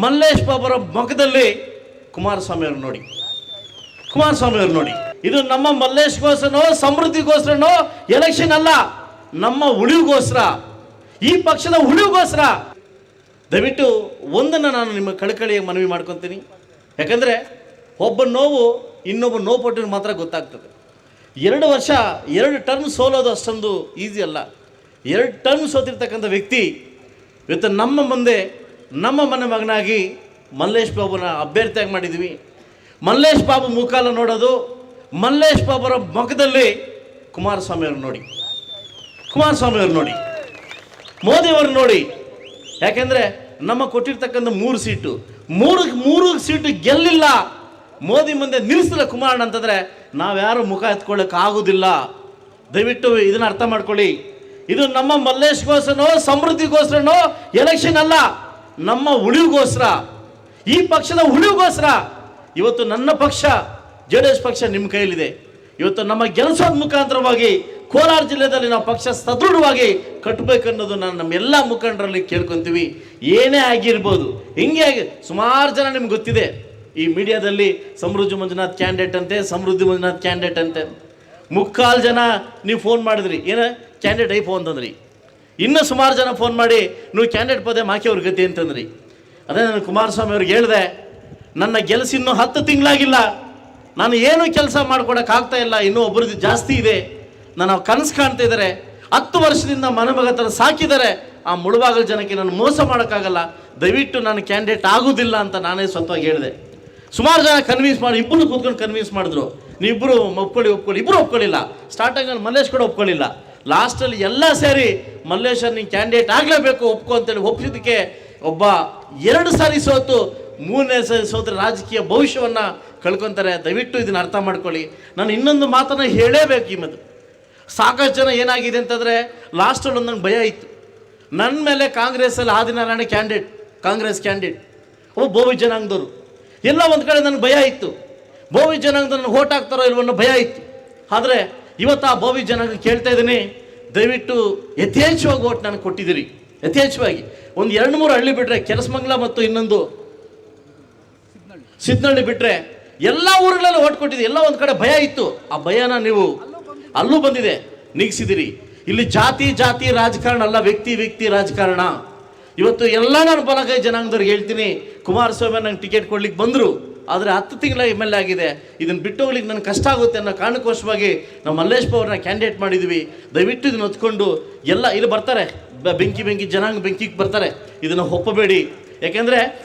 ಮಲ್ಲೇಶ್ ಬಾಬರ ಕುಮಾರಸ್ವಾಮಿ ಅವರು ನೋಡಿ. ಕುಮಾರಸ್ವಾಮಿ ಅವ್ರು ನೋಡಿ. ಇದು ನಮ್ಮ ಮಲ್ಲೇಶ್ಗೋಸ್ಕರನೋ, ಸಮೃದ್ಧಿಗೋಸ್ಕರನೋ, ಎಲೆಕ್ಷನ್ ಅಲ್ಲ, ನಮ್ಮ ಉಳಿವಿಗೋಸ್ಕರ, ಈ ಪಕ್ಷದ ಉಳಿವಿಗೋಸ್ಕರ. ದಯವಿಟ್ಟು ಒಂದನ್ನು ನಾನು ನಿಮ್ಮ ಕಳಕಳಿಯ ಮನವಿ ಮಾಡ್ಕೊತೀನಿ. ಯಾಕಂದರೆ ಒಬ್ಬ ನೋವು ಇನ್ನೊಬ್ಬ ನೋವು ಪಟ್ಟಿನ ಮಾತ್ರ ಗೊತ್ತಾಗ್ತದೆ. ಎರಡು ವರ್ಷ, ಎರಡು ಟರ್ಮ್ ಸೋಲೋದು ಅಷ್ಟೊಂದು ಈಸಿ ಅಲ್ಲ. ಎರಡು ಟರ್ಮ್ ಸೋತಿರ್ತಕ್ಕಂಥ ವ್ಯಕ್ತಿ ಇವತ್ತು ನಮ್ಮ ಮುಂದೆ ನಮ್ಮ ಮನೆ ಮಗನಾಗಿ ಮಲ್ಲೇಶ್ ಬಾಬುನ ಅಭ್ಯರ್ಥಿಯಾಗಿ ಮಾಡಿದ್ವಿ. ಮಲ್ಲೇಶ್ ಬಾಬು ಮುಖಾಲ ನೋಡೋದು, ಮಲ್ಲೇಶ್ ಬಾಬುರ ಮುಖದಲ್ಲಿ ಕುಮಾರಸ್ವಾಮಿ ಅವ್ರು ನೋಡಿ. ಕುಮಾರಸ್ವಾಮಿ ಅವ್ರು ನೋಡಿ. ಮೋದಿ ಅವರು ನೋಡಿ. ಯಾಕೆಂದರೆ ನಮ್ಮ ಕೊಟ್ಟಿರ್ತಕ್ಕಂಥ ಮೂರು ಸೀಟು. ಮೂರು ಮೂರು ಸೀಟು ಗೆಲ್ಲಿಲ್ಲ. ಮೋದಿ ಮುಂದೆ ನಿಲ್ಲಿಸಿಲ್ಲ ಕುಮಾರಣ್ಣ ಅಂತಂದ್ರೆ ನಾವ್ಯಾರು ಮುಖ ಎತ್ಕೊಳ್ಳೋಕೆ ಆಗೋದಿಲ್ಲ. ದಯವಿಟ್ಟು ಇದನ್ನು ಅರ್ಥ ಮಾಡ್ಕೊಳ್ಳಿ. ಇದು ನಮ್ಮ ಮಲ್ಲೇಶ್ಗೋಸ್ಕರನೋ ಸಮೃದ್ಧಿಗೋಸ್ಕರನೋ ಎಲೆಕ್ಷನ್ ಅಲ್ಲ. ನಮ್ಮ ಉಳಿವಿಗೋಸ್ಕರ, ಈ ಪಕ್ಷದ ಉಳಿವಿಗೋಸ್ಕರ ಇವತ್ತು ನನ್ನ ಪಕ್ಷ ಜೆ ಡಿ ಎಸ್ ಪಕ್ಷ ನಿಮ್ಮ ಕೈಯಲ್ಲಿದೆ. ಇವತ್ತು ನಮ್ಮ ಗೆಲ್ಸೋದ್ ಮುಖಾಂತರವಾಗಿ ಕೋಲಾರ ಜಿಲ್ಲೆಯಲ್ಲಿ ನಾವು ಪಕ್ಷ ಸದೃಢವಾಗಿ ಕಟ್ಟಬೇಕನ್ನೋದು ನಾನು ನಮ್ಮೆಲ್ಲ ಮುಖಂಡರಲ್ಲಿ ಕೇಳ್ಕೊತೀವಿ. ಏನೇ ಆಗಿರ್ಬೋದು, ಹಿಂಗೆ ಆಗಿ, ಸುಮಾರು ಜನ ನಿಮ್ಗೆ ಗೊತ್ತಿದೆ. ಈ ಮೀಡಿಯಾದಲ್ಲಿ ಸಮೃದ್ಧಿ ಮಂಜುನಾಥ್ ಕ್ಯಾಂಡಿಡೇಟ್ ಅಂತೆ, ಸಮೃದ್ಧಿ ಮಂಜುನಾಥ್ ಕ್ಯಾಂಡಿಡೇಟ್ ಅಂತೆ. ಮುಕ್ಕಾಲು ಜನ ನೀವು ಫೋನ್ ಮಾಡಿದ್ರಿ. ಏನ? ಕ್ಯಾಂಡಿಡೇಟ್ ಐ ಫೋನ್ ತಂದ್ರಿ. ಇನ್ನೂ ಸುಮಾರು ಜನ ಫೋನ್ ಮಾಡಿ ನೀವು ಕ್ಯಾಂಡಿಡೇಟ್ ಪದೇ ಮಾಕಿ ಅವ್ರ ಗತಿ ಅಂತಂದ್ರಿ. ಅದೇ ನಾನು ಕುಮಾರಸ್ವಾಮಿ ಅವ್ರಿಗೆ ಹೇಳಿದೆ, ನನ್ನ ಗೆಲಸ ಇನ್ನೂ ಹತ್ತು ತಿಂಗಳಾಗಿಲ್ಲ. ನಾನು ಏನು ಕೆಲಸ ಮಾಡ್ಕೊಡಕ್ಕೆ ಆಗ್ತಾ ಇಲ್ಲ. ಇನ್ನೂ ಒಬ್ಬರದ್ದು ಜಾಸ್ತಿ ಇದೆ. ನಾನು ಕನಸು ಕಾಣ್ತಾ ಇದ್ದಾರೆ ಹತ್ತು ವರ್ಷದಿಂದ ಮನಮಗತನ ಸಾಕಿದ್ದಾರೆ ಆ ಮುಳುಬಾಗಲ ಜನಕ್ಕೆ ನಾನು ಮೋಸ ಮಾಡೋಕ್ಕಾಗಲ್ಲ. ದಯವಿಟ್ಟು ನಾನು ಕ್ಯಾಂಡಿಡೇಟ್ ಆಗೋದಿಲ್ಲ ಅಂತ ನಾನೇ ಸ್ವತಃ ಹೇಳಿದೆ. ಸುಮಾರು ಜನ ಕನ್ವಿನ್ಸ್ ಮಾಡಿ ಇಬ್ಬರು ಕೂತ್ಕೊಂಡು ಕನ್ವಿನ್ಸ್ ಮಾಡಿದ್ರು. ನೀವಿಬ್ಬರು ಒಪ್ಕೊಳ್ಳಿ ಒಪ್ಕೊಳ್ಳಿ. ಇಬ್ಬರು ಒಪ್ಕೊಳ್ಳಿಲ್ಲ. ಸ್ಟಾರ್ಟಾಗಿ ನಾನು ಮಲ್ಲೇಶ್ ಕೂಡ ಒಪ್ಕೊಳ್ಳಿಲ್ಲ. ಲಾಸ್ಟಲ್ಲಿ ಎಲ್ಲ ಸೇರಿ ಮಲ್ಲೇಶ್ವರ್ ನೀನು ಕ್ಯಾಂಡಿಡೇಟ್ ಆಗಲೇಬೇಕು, ಒಪ್ಕೊ ಅಂತೇಳಿ ಒಪ್ಪಿದ್ದಕ್ಕೆ ಒಬ್ಬ ಎರಡು ಸಾರಿ ಸೋತು, ಮೂರನೇ ಸಾರಿ ಸೋತ್ರೆ ರಾಜಕೀಯ ಭವಿಷ್ಯವನ್ನು ಕಳ್ಕೊತಾರೆ. ದಯವಿಟ್ಟು ಇದನ್ನು ಅರ್ಥ ಮಾಡ್ಕೊಳ್ಳಿ. ನಾನು ಇನ್ನೊಂದು ಮಾತನ್ನು ಹೇಳೇಬೇಕು ಈ ಮದ್ದು ಸಾಕಷ್ಟು ಜನ ಏನಾಗಿದೆ ಅಂತಂದರೆ ಲಾಸ್ಟಲ್ಲಿ ಒಂದು ನಂಗೆ ಭಯ ಇತ್ತು. ನನ್ನ ಮೇಲೆ ಕಾಂಗ್ರೆಸ್ಸಲ್ಲಿ ಆದಿನಾರಾಯಣ ಕ್ಯಾಂಡಿಡೇಟ್ ಕಾಂಗ್ರೆಸ್ ಕ್ಯಾಂಡಿಡೇಟ್ ಓ ಬೋವಿ ಜನಾಂಗದವರು. ಎಲ್ಲ ಒಂದು ಕಡೆ ನನಗೆ ಭಯ ಇತ್ತು. ಬೋವಿ ನನಗೆ ಓಟ್ ಹಾಕ್ತಾರೋ ಇಲ್ಲವನ್ನೋ ಭಯ ಇತ್ತು. ಆದರೆ ಇವತ್ತು ಆ ಬೋವಿ ಜನಾಂಗ ಕೇಳ್ತಾ ಇದ್ದೀನಿ. ದಯವಿಟ್ಟು ಯಥೇಚ್ಛವಾಗಿ ಓಟ್ ನನಗೆ ಕೊಟ್ಟಿದ್ದೀರಿ. ಯಥೇಚ್ಛವಾಗಿ. ಒಂದು ಎರಡು ಮೂರು ಹಳ್ಳಿ ಬಿಟ್ಟರೆ ಕೆರಸಮಂಗ್ಲ ಮತ್ತು ಇನ್ನೊಂದು ಸಿದ್ನಳ್ಳಿ ಬಿಟ್ಟರೆ ಎಲ್ಲ ಊರುಗಳಲ್ಲಿ ಓಟ್ ಕೊಟ್ಟಿದೆ ಎಲ್ಲ ಒಂದು ಕಡೆ ಭಯ ಇತ್ತು. ಆ ಭಯನ ನೀವು ಅಲ್ಲೂ ಬಂದಿದೆ. ನೀಗಿಸಿದಿರಿ. ಇಲ್ಲಿ ಜಾತಿ ಜಾತಿ, ರಾಜಕಾರಣ ಅಲ್ಲ, ವ್ಯಕ್ತಿ ವ್ಯಕ್ತಿ, ರಾಜಕಾರಣ. ಇವತ್ತು ಎಲ್ಲ ನಾನು ಬಲಗೈ ಜನಾಂಗದವ್ರಿಗೆ ಹೇಳ್ತೀನಿ. ಕುಮಾರಸ್ವಾಮಿ ನಂಗೆ ಟಿಕೆಟ್ ಕೊಡ್ಲಿಕ್ಕೆ ಬಂದರು. ಆದರೆ ಹತ್ತು ತಿಂಗಳ ಎಂ ಎಲ್ ಎ ಆಗಿದೆ. ಇದನ್ನು ಬಿಟ್ಟು ಹೋಗ್ಲಿಕ್ಕೆ ನನಗೆ ಕಷ್ಟ ಆಗುತ್ತೆ ಅನ್ನೋ ಕಾರಣಕ್ಕೋಸ್ಕರವಾಗಿ ನಾವು ಮಲ್ಲೇಶ್ ಅವ್ರನ್ನ ಕ್ಯಾಂಡಿಡೇಟ್ ಮಾಡಿದ್ವಿ. ದಯವಿಟ್ಟು ಇದನ್ನು ಹೊತ್ಕೊಂಡು ಎಲ್ಲ ಇಲ್ಲಿ ಬರ್ತಾರೆ. ಬೆಂಕಿ ಬೆಂಕಿ ಜನಾಂಗ ಬೆಂಕಿಗೆ ಬರ್ತಾರೆ. ಇದನ್ನು ಒಪ್ಪಬೇಡಿ. ಯಾಕೆಂದರೆ